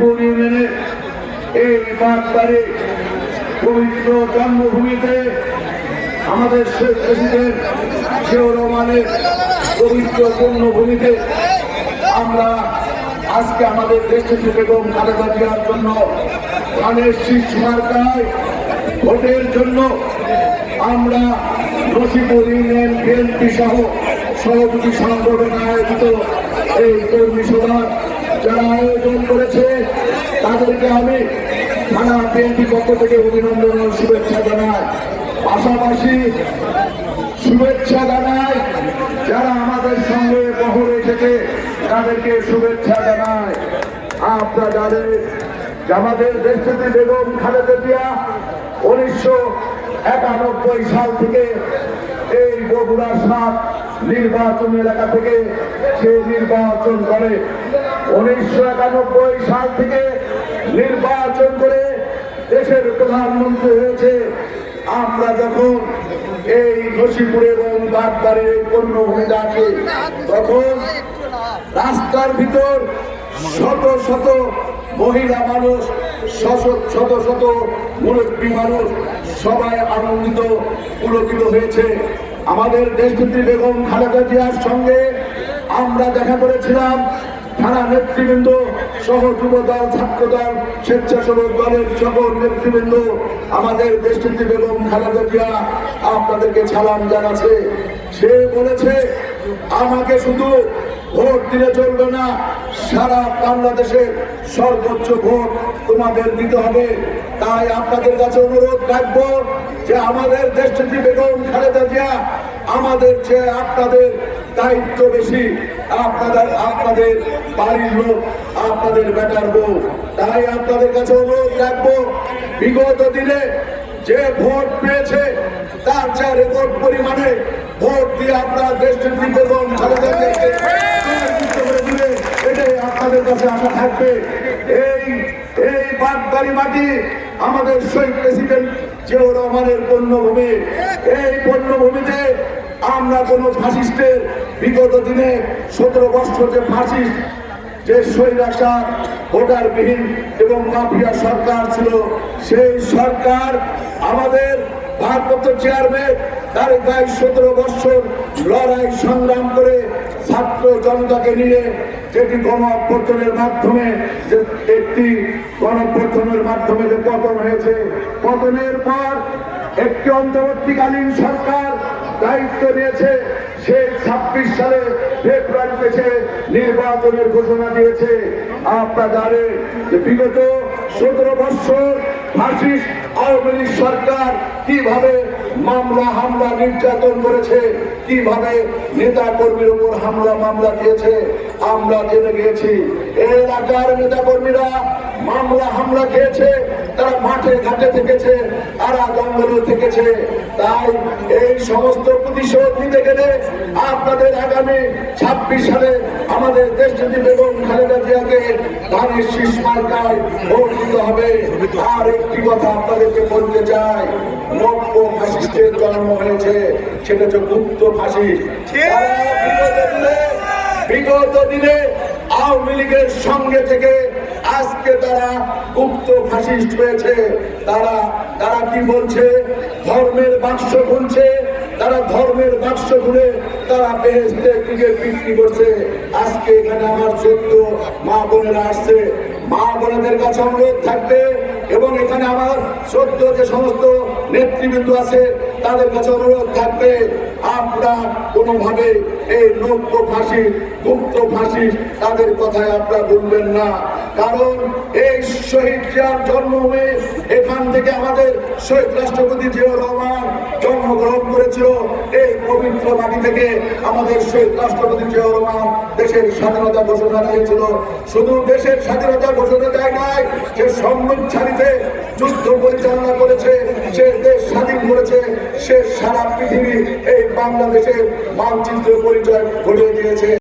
নসিপুর ইউনিয়নের এই বাগবাড়ি পবিত্র জন্মভূমিতে আমাদের শেখ প্রেসিডেন্ট জিয়াউর রহমানের পবিত্র জন্মভূমিতে আমরা আজকে আমাদের দেশটি বেগম খালেদা জিয়ার জন্য ধানের শীষ মার্কায় ভোটের জন্য আমরা নসিপুর ইউনিয়ন বিএনপি সহ সহযোগী সংগঠন আয়োজিত এই কর্মী সভা যারা আয়োজন করেছে, তাদেরকে আমি থানা বিএনপি পক্ষ থেকে অভিনন্দন ও শুভেচ্ছা জানাই। পাশাপাশি শুভেচ্ছা জানাই যারা আমাদের সঙ্গে বহরে থেকে, তাদেরকে শুভেচ্ছা জানাই। আপনারা জানেন যে আমাদের দেশটি বেগম খালেদা উনিশশো একানব্বই সাল থেকে এই বগুড়া সাত নির্বাচন এলাকা থেকে সে নির্বাচন করে। উনিশশো একানব্বই সাল থেকে নির্বাচন করে দেশের প্রধানমন্ত্রী হয়েছে। আমরা যখন এই নসিপুর এবং বাগবাড়ির এই পণ্যভূমিতে আসি তখন রাস্তার ভিতর শত শত মহিলা মানুষ, শত শত মুরব্বী মানুষ সবাই আনন্দিত, পুলকিত হয়েছে। আমাদের দেশনেত্রী বেগম খালেদা জিয়ার সঙ্গে আমরা দেখা করেছিলাম। নেতৃবৃন্দ, সহ যুব দল ছাত্র দল স্বেচ্ছাসেবক দলের সকল নেতৃবৃন্দ, আমাদের দেশনেত্রী বেগম খালেদা জিয়া, আপনাদেরকে সালাম জানাচ্ছে। সে বলেছে, আমাকে শুধু ভোট দিলে চলবে না, সারা বাংলাদেশে সর্বোচ্চ ভোট তোমাদের দিতে হবে। তাই আপনাদের কাছে অনুরোধ রাখব যে আমাদের দেশটি বেগম খালেদা জিয়া, আমাদের চেয়ে আপনাদের দায়িত্ব বেশি। আপনাদের আপনাদের বাড়ির লোক, আপনাদের বেটার বউ। তাই আপনাদের কাছে অনুরোধ রাখব, বিগত দিনে যে ভোট পেয়েছে, তার চেয়ে রেকর্ড পরিমাণে ভোট দিয়ে আপনার দেশটি বেগম খালেদা জিয়াকে জয়যুক্ত করে দিবে। এটাই আপনাদের কাছে থাকবে। এই এই আমাদের প্রেসিডেন্ট এই আমরা কোনো ফাসিস্টের বিগত দিনে সতেরো বছর যে ফাসিস্ট যে স্বৈরাচার, ভোটারবিহীন এবং মাফিয়া সরকার ছিল, সেই সরকার আমাদের ভারপ্রাপ্ত চেয়ারম্যান তার গায়ে সতেরো বছর লড়াই সংগ্রাম করে ছাত্র জনতাকে নিয়ে যেটি গণ অভ্যর্থনের মাধ্যমে যে একটি গণ অভ্যর্থনের মাধ্যমে যে পতন হয়েছে, পতনের পর একটি অন্তর্বর্তীকালীন সরকার দায়িত্ব নিয়েছে। সেই ছাব্বিশ সালে ফেব্রুয়ারি পেছে নির্বাচনের ঘোষণা দিয়েছে। আপনারা জানেন যে বিগত সতেরো বছর ফাঁসিস আওয়ামী লীগ সরকার কীভাবে মামলা, হামলা, নির্যাতন করেছে, কীভাবে নেতা কর্মীর উপর হামলা, মামলা দিয়েছে, আমরা জেনে গিয়েছি। এলাকার নেতা কর্মীরা মামলা, হামলা খেয়েছে তারা মাঠে ঘাটে থেকেছে তারা জঙ্গলে থেকেছে। তাই এই সমস্ত প্রতিশোধ নিতে গেলে আপনাদের আগামী ছাব্বিশ সালে আমাদের দেশ যদি বেগম খালেদা জিয়াকে ধানের শীষ মার্কায় ভোট দিতে হবে। আর একটি কথা আপনাদেরকে বলতে চাই নব্য ফাসিস্টের জন্ম হয়েছে সেটা হচ্ছে গুপ্ত ফাসিস্ট বিগত দিনে আওয়ামী লীগের সঙ্গে থেকে আজকে তারা গুপ্ত ফাসিস্ট হয়েছে, তারা তারা কি বলছে? ধর্মের বাক্স খুলছে। তারা ধর্মের বাক্স খুলে তারা বেহেস্তে দিকে বিক্রি করছে। আজকে এখানে আমার সত্য মা বোনেরা আসছে। মা বোনেদের কাছে অনুরোধ থাকবে এবং এখানে আমার সত্য যে সমস্ত নেতৃবৃন্দ আছে তাদের কাছে অনুরোধ থাকবে আপনারা কোনোভাবে এই নব্য ফাঁসি, গুপ্ত ফাঁসি তাদের কথায় আপনারা বলবেন না। কারণ এই শহীদ জিয়ার জন্মভূমি, এখান থেকে আমাদের শহীদ রাষ্ট্রপতি জিয়াউর রহমান জন্মগ্রহণ করেছিল। এই পবিত্র মাটি থেকে আমাদের শহীদ রাষ্ট্রপতি জিয়াউর রহমান দেশের স্বাধীনতা ঘোষণা দিয়েছিল। শুধু দেশের স্বাধীনতা ঘোষণা দেয় নাই, যে সম্মুখ ছাড়িতে যুদ্ধ পরিচালনা করেছে সে দেশ স্বাধীন করেছে সে সারা পৃথিবী এই বাংলাদেশের মানচিত্র পরিচয় ঘটিয়ে দিয়েছে।